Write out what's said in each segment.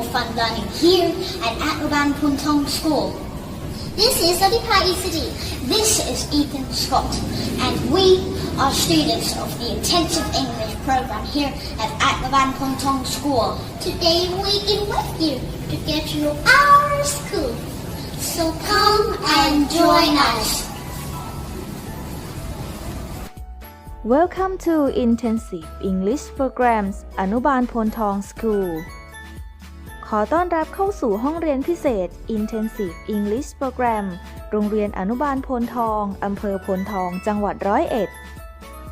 more fun learning here at Anuban Puntong School. This is Adipati City. This is Ethan Scott. And we are students of the Intensive English program here at Anuban Pontong School. Today we eat with you to get you our school. So come and join us. Welcome to Intensive English Programs Anuban Pontong School. ขอต้อนรับเข้าสู่ห้องเรียนพิเศษ Intensive English Program โรงเรียนอนุบาลพลทอง อำเภอพลทอง จังหวัดร้อยเอ็ด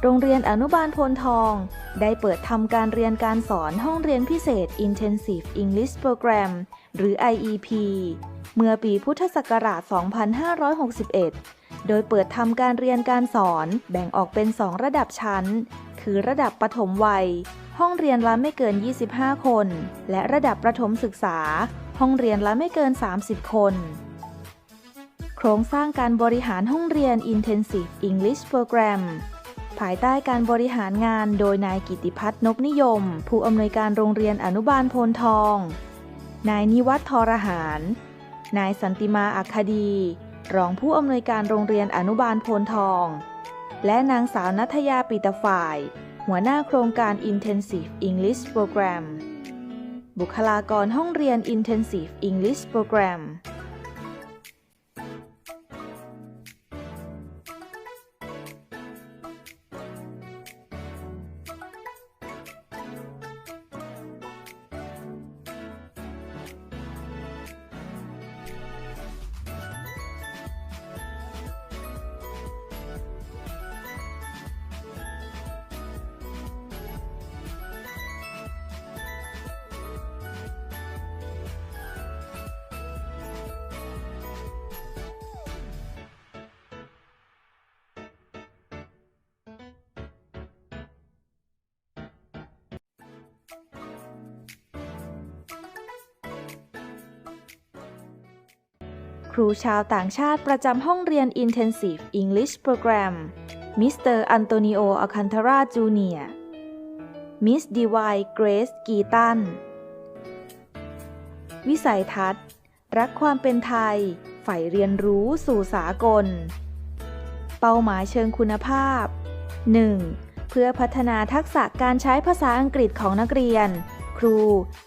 โรงเรียนอนุบาลพลทอง ได้เปิดทำการเรียนการสอนห้องเรียนพิเศษ Intensive English Program หรือ IEP เมื่อปีพุทธศักราช 2561 โดยเปิดทำการเรียนการสอนแบ่งออกเป็น 2 ระดับชั้น คือระดับปฐมวัย ห้องเรียนละไม่เกิน 25 คน และระดับประถมศึกษา ห้องเรียนละไม่เกิน 30 คน โครงสร้างการบริหารห้องเรียน Intensive English Program ภายใต้การบริหารงานโดยนายกิติพัฒน์นพนิยม ผู้อำนวยการโรงเรียนอนุบาลโพนทอง นายนิวัฒน์ทรหาร นายสันติมาอัคดี รองผู้อำนวยการโรงเรียนอนุบาลโพนทอง และนางสาวนัทยาปิตฝ่าย หัวหน้าโครงการ Intensive English Program บุคลากรห้องเรียน Intensive English Program รูชาวต่างชาติประจำห้องเรียน Intensive English Program มิสเตอร์อันโตนิโออคันทาราจูเนียมิสดีวายเกรซกีตัน วิสัยทัศน์ รักความเป็นไทย ใฝ่เรียนรู้สู่สากล เป้าหมายเชิงคุณภาพ 1. เพื่อพัฒนาทักษะการใช้ภาษาอังกฤษของนักเรียน ครู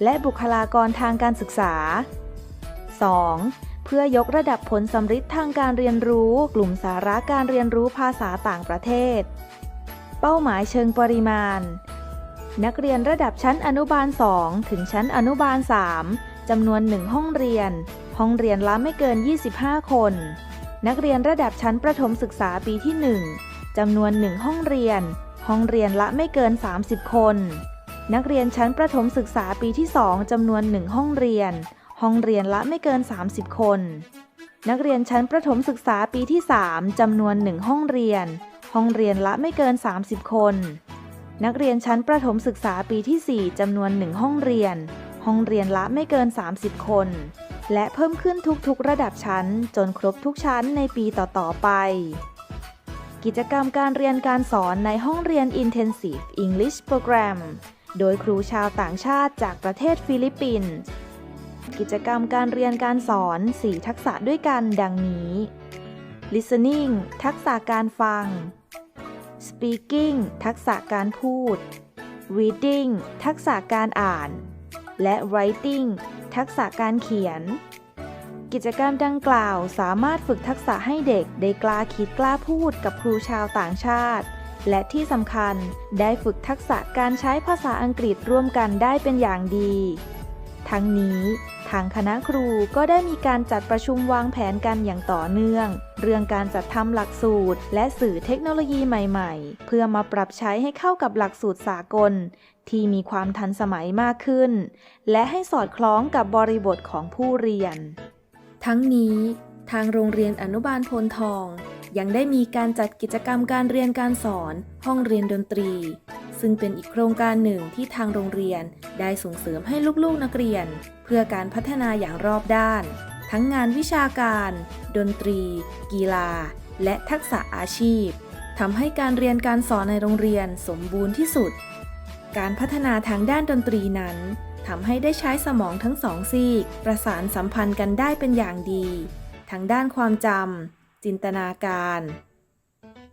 และบุคลากรทางการศึกษา 2. เพื่อยกระดับผลสำฤทธิ์ทางการเรียนรู้ กลุ่มสาระการเรียนรู้ภาษาต่างประเทศ เป้าหมายเชิงปริมาณ นักเรียนระดับชั้นอนุบาล 2 ถึงชั้นอนุบาล 3จำนวน 1 ห้องเรียน ห้องเรียนละไม่เกิน 25 คน นักเรียนระดับชั้นประถมศึกษาปีที่ 1จำนวน 1 ห้องเรียน ห้องเรียนละไม่เกิน 30 คน นักเรียนชั้นประถมศึกษาปีที่ 2จำนวน 1 ห้องเรียน ห้องเรียนละไม่เกิน 30 คน นักเรียนชั้นประถมศึกษาปีที่ 3จำนวน 1 ห้องเรียน ห้องเรียนละไม่เกิน 30 คน นักเรียนชั้นประถมศึกษาปีที่ 4จำนวน 1 ห้องเรียน ห้องเรียนละไม่เกิน 30 คน และเพิ่มขึ้นทุกๆ ระดับชั้น จนครบทุกชั้นในปีต่อๆไปกิจกรรมการเรียนการสอนในห้องเรียน Intensive English Program โดยครูชาวต่างชาติจากประเทศฟิลิปปินส์ กิจกรรมการเรียนการสอน 4 ทักษะด้วยกันดังนี้ listening ทักษะการฟัง speaking ทักษะการพูด reading ทักษะการอ่าน และ writing ทักษะการเขียน กิจกรรมดังกล่าวสามารถฝึกทักษะให้เด็กได้กล้าคิดกล้าพูดกับครูชาวต่างชาติ และที่สำคัญได้ฝึกทักษะการใช้ภาษาอังกฤษร่วมกันได้เป็นอย่างดี ทั้งนี้ ทางคณะครูก็ได้มีการจัดประชุมวางแผนกันอย่างต่อเนื่อง เรื่องการจัดทำหลักสูตร และสื่อเทคโนโลยีใหม่ ๆ เพื่อมาปรับใช้ให้เข้ากับหลักสูตรสากล ที่มีความทันสมัยมากขึ้น และให้สอดคล้องกับบริบทของผู้เรียน ทั้งนี้ทางโรงเรียนอนุบาลพนทอง ยังได้มีการจัดกิจกรรมการเรียนการสอน ห้องเรียนดนตรี ซึ่งเป็นอีกโครงการหนึ่งที่ทางโรงเรียนได้ส่งเสริมให้ลูกๆนักเรียน เพื่อการพัฒนาอย่างรอบด้าน ทั้งงานวิชาการ ดนตรี กีฬา และทักษะอาชีพทำให้การเรียนการสอนในโรงเรียนสมบูรณ์ที่สุด การพัฒนาทางด้านดนตรีนั้นทำให้ได้ใช้สมองทั้งสองซีก ประสานสัมพันธ์กันได้เป็นอย่างดี ทั้งด้านความจำ จินตนาการ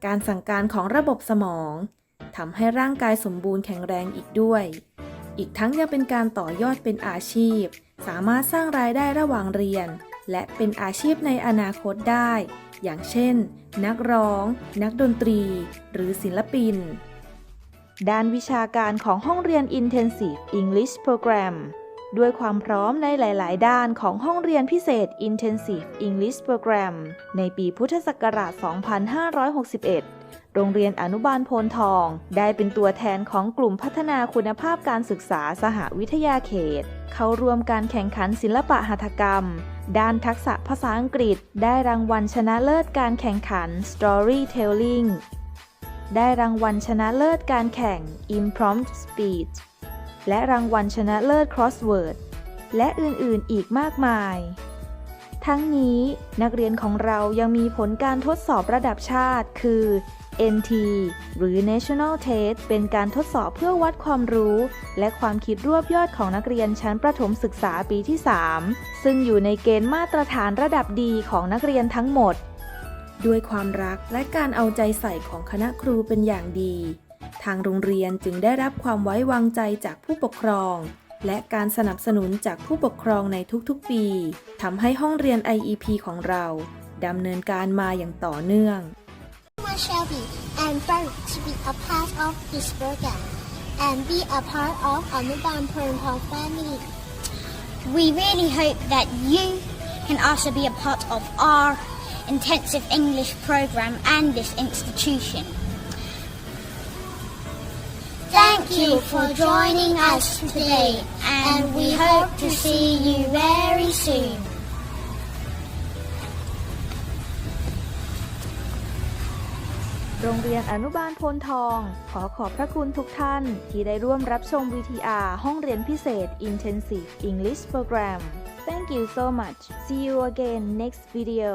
การสั่งการของระบบสมองทำให้ร่างกายสมบูรณ์แข็งแรงอีกด้วย อีกทั้งยังเป็นการต่อยอดเป็นอาชีพ สามารถสร้างรายได้ระหว่างเรียน และเป็นอาชีพในอนาคตได้ อย่างเช่น นักร้อง นักดนตรี หรือศิลปิน ด้านวิชาการของห้องเรียน Intensive English Program ด้วยความพร้อมในหลาย ๆ ด้านของห้องเรียนพิเศษ Intensive English Program ในปีพุทธศักราช 2561 โรงเรียนอนุบาลโพนทอง ได้เป็นตัวแทนของกลุ่มพัฒนาคุณภาพการศึกษาสหวิทยาเขต เข้าร่วมการแข่งขันศิลปะหัตถกรรม ด้านทักษะภาษาอังกฤษ ได้รางวัลชนะเลิศการแข่งขัน Storytelling ได้รางวัลชนะเลิศการแข่ง Impromptu Speech และรางวัลชนะเลิศ Crossword และอื่นๆอีกมากมาย ทั้งนี้นักเรียนของเรายังมีผลการทดสอบระดับชาติ คือ NT หรือ National Test เป็นการทดสอบเพื่อวัดความรู้ และความคิดรวบยอดของนักเรียนชั้นประถมศึกษาปีที่ 3 ซึ่งอยู่ในเกณฑ์มาตรฐานระดับดีของนักเรียนทั้งหมด ด้วยความรักและการเอาใจใส่ของคณะครูเป็นอย่างดีางโรงเรียนจึงได้รับความไว้วางใจจากผู้ปกครอง และการสนับสนุนจากผู้ปกครองในทุกๆ ปีทำให้ห้องเรียน IEP ของเราดำเนินการมาอย่างต่อเนื่อง Shelby and proud to be a part of this program and be a part of Anuban Purntong family. We really hope that you can also be a part of our intensive English program and this institution. Thank you for joining us today and we hope to see you very soon. โรงเรียนอนุบาลโพนทอง ขอขอบพระคุณทุกท่านที่ได้ร่วมรับชม VTR ห้องเรียนพิเศษ Intensive English Program Thank you so much See you again next video